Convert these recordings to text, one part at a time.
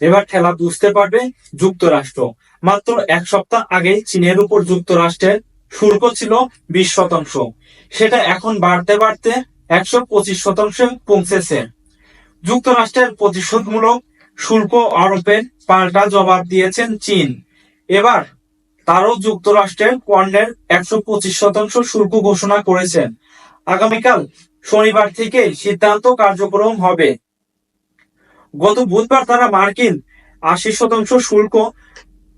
এবার খেলা বুঝতে পারবে যুক্তরাষ্ট্র। মাত্র এক সপ্তাহ আগে চীনের উপর যুক্তরাষ্ট্রের শুল্ক ছিল বিশ শতাংশ। সেটা এখন বাড়তে বাড়তে একশো পঁচিশ শতাংশে পৌঁছেছে যুক্তরাষ্ট্রের প্রতিশোধমূলক শুল্ক আরোপের পাল্টা জবাব দিয়েছেন চীন। এবার তারও যুক্তরাষ্ট্রের পণ্যের একশো পঁচিশ শতাংশ শুল্ক ঘোষণা করেছেন। আগামীকাল শনিবার থেকে সিদ্ধান্ত কার্যক্রম হবে। গত বুধবার তারা মার্কিন আশি শতাংশ শুল্ক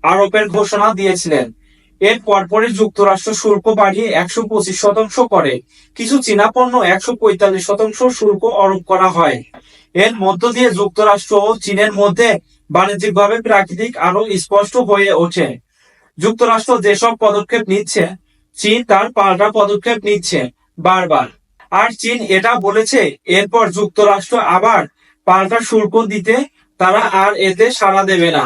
আরোপের ঘোষণা দিয়েছিলেন। এর পরপরই যুক্তরাষ্ট্র শুল্ক বাড়িয়ে একশো পঁচিশ শতাংশ করে। কিছু চীনা পণ্য একশো পঁয়তাল্লিশ শতাংশ শুল্ক আরোপ করা হয়। এর মধ্য দিয়ে যুক্তরাষ্ট্র ও চীনের মধ্যে বাণিজ্যিকভাবে প্রাকৃতিক আরও স্পষ্ট হয়ে ওঠে। যুক্তরাষ্ট্র যেসব পদক্ষেপ নিচ্ছে, চীন তার পাল্টা পদক্ষেপ নিচ্ছে বারবার। আর চীন এটা বলেছে, এরপর যুক্তরাষ্ট্র আবার পাল্টা শুল্ক দিতে তারা আর এতে সাড়া দেবে না।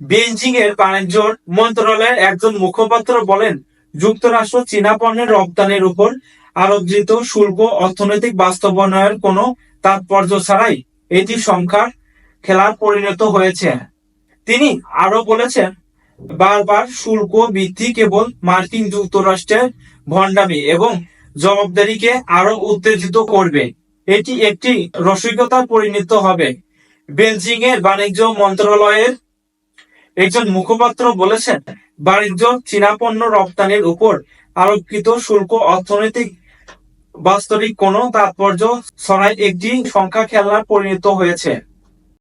বেইজিং এর বাণিজ্য মন্ত্রণালয়ের একজন মুখপাত্র বলেন, যুক্তরাষ্ট্র চীনা পণ্যের রপ্তানির উপর আরোপিত শুল্ক অর্থনৈতিক বাস্তবায়নের কোনো তাৎপর্য ছাড়াই এটি সংখ্যার খেলার পরিণত হয়েছে। তিনি আরও বলেছেন, বারবার শুল্ক বৃদ্ধি কেবল মার্কিন যুক্তরাষ্ট্রের ভণ্ডামি এবং জবাবদারিকে আরও উত্তেজিত করবে। এটি একটি রসিকতা পরিণত হবে। বেলজিং এর বাণিজ্য মন্ত্রণালয়ের একজন মুখপাত্র বলেছেন, বাণিজ্য চীনা পণ্য রপ্তানির উপর আরোপিত শুল্ক অর্থনৈতিক বাস্তবিক কোনো তাৎপর্য ছড়ায় একটি সংখ্যা খেলনা পরিণত হয়েছে।